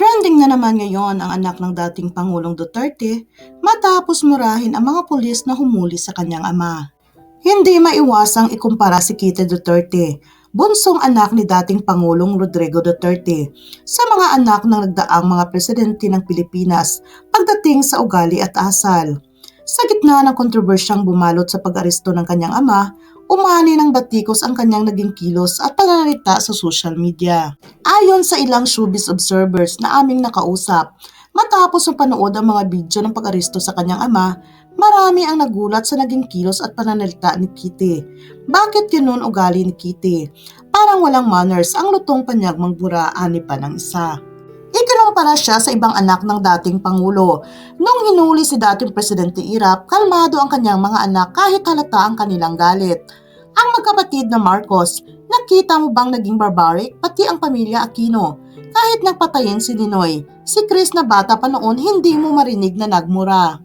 Trending na naman ngayon ang anak ng dating Pangulong Duterte matapos murahin ang mga pulis na humuli sa kanyang ama. Hindi maiwasang ikumpara si Kitty Duterte, bunsong anak ni dating Pangulong Rodrigo Duterte, sa mga anak ng nagdaang mga presidente ng Pilipinas pagdating sa ugali at asal. Sa gitna ng kontrobersyang bumalot sa pag-aresto ng kanyang ama, umani ng batikos ang kanyang naging kilos at pananalita sa social media. Ayon sa ilang showbiz observers na aming nakausap, matapos ang panood ang mga video ng pag-aresto sa kanyang ama, marami ang nagulat sa naging kilos at pananalita ni Kitty. Bakit ganun ugali ni Kitty? Parang walang manners ang lutong panyagmang bura ani pa ng isa. Ikinumpara siya sa ibang anak ng dating Pangulo. Nung hinuli si dating Presidente Irap, kalmado ang kanyang mga anak kahit halata ang kanilang galit. Ang magkapatid na Marcos, nakita mo bang naging barbaric pati ang pamilya Aquino? Kahit nagpatayin si Ninoy, si Chris na bata pa noon hindi mo marinig na nagmura.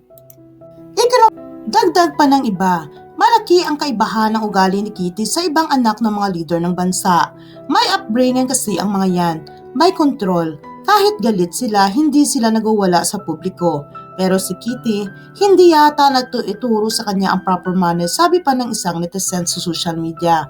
Ikino, dagdag pa ng iba, malaki ang kaibahan ng ugali ni Kitty sa ibang anak ng mga leader ng bansa. May upbringing kasi ang mga yan, may control. Kahit galit sila, hindi sila nagwawala sa publiko. Pero si Kitty, hindi yata nagtuituro sa kanya ang proper manners, sabi pa ng isang netizen sa social media.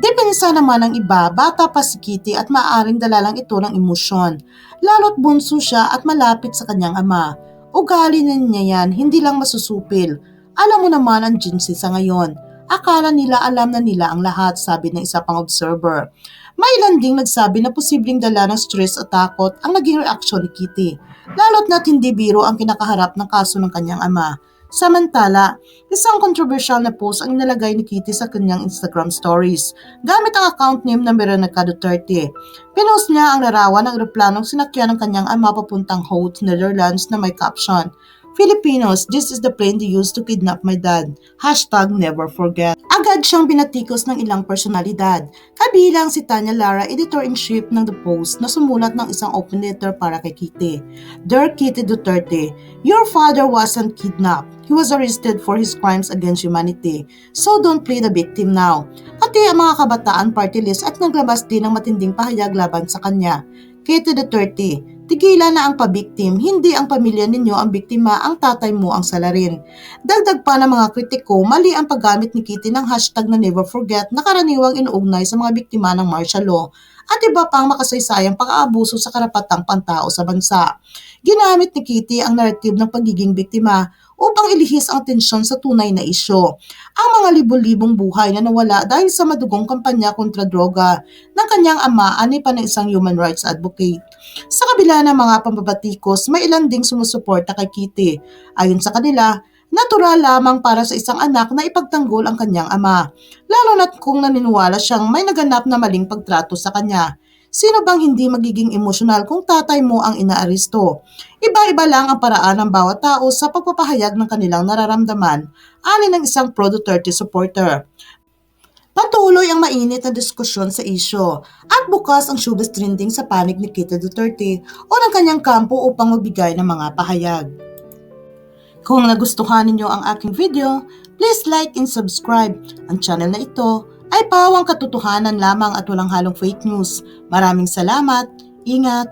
Depensa naman ng iba, bata pa si Kitty at maaaring dala lang ito ng emosyon. Lalo't bunso siya at malapit sa kanyang ama. Ugali na niya yan, hindi lang masusupil. Alam mo naman ang Jinsi sa ngayon. Akala nila alam na nila ang lahat, sabi ng isa pang observer. May ilan ding nagsabi na posibleng dala ng stress at takot ang naging reaksyon ni Kitty, lalo't na't hindi biro ang kinakaharap ng kaso ng kanyang ama. Samantala, isang controversial na post ang inilagay ni Kitty sa kanyang Instagram stories gamit ang account name na Veronica Duterte. Pinost niya ang larawan ng eroplanong sinakyan ng kanyang ama papuntang Hout, Netherlands na may caption, Filipinos, this is the plane they used to kidnap my dad. Hashtag never forget. Agad siyang binatikos ng ilang personalidad. Kabilang si Tanya Lara, editor-in-chief ng The Post na sumulat ng isang open letter para kay Kitty. Dear Kitty Duterte, Your father wasn't kidnapped. He was arrested for his crimes against humanity. So don't play the victim now. Pati ang mga kabataan party list at naglabas din ng matinding pahayag laban sa kanya. Kitty Duterte, tigilan na ang pabiktim, hindi ang pamilya ninyo ang biktima, ang tatay mo ang salarin. Dagdag pa ng mga kritiko, mali ang paggamit ni Kitty ng hashtag na never forget na karaniwang inuugnay sa mga biktima ng martial law at iba pang makasaysayang pang-aabuso sa karapatang pantao sa bansa. Ginamit ni Kitty ang narrative ng pagiging biktima upang ilihis ang tensyon sa tunay na isyo. Ang mga libo-libong buhay na nawala dahil sa madugong kampanya kontra droga ng kanyang ama ani pa ng isang human rights advocate. Sa kabila ng mga pambabatikos, may ilan ding sumusuporta kay Kitty. Ayon sa kanila, natural lamang para sa isang anak na ipagtanggol ang kanyang ama, lalo na't kung naniniwala siyang may naganap na maling pagtrato sa kanya. Sino bang hindi magiging emosyonal kung tatay mo ang inaaresto? Iba-iba lang ang paraan ng bawat tao sa pagpapahayag ng kanilang nararamdaman, ani ng isang pro-Duterte supporter. Patuloy ang mainit na diskusyon sa isyo at bukas ang showbiz trending sa panig ni Kitty Duterte o ng kanyang kampo upang magbigay ng mga pahayag. Kung nagustuhan ninyo ang aking video, please like and subscribe. Ang channel na ito ay pawang katotohanan lamang at walang halong fake news. Maraming salamat, ingat,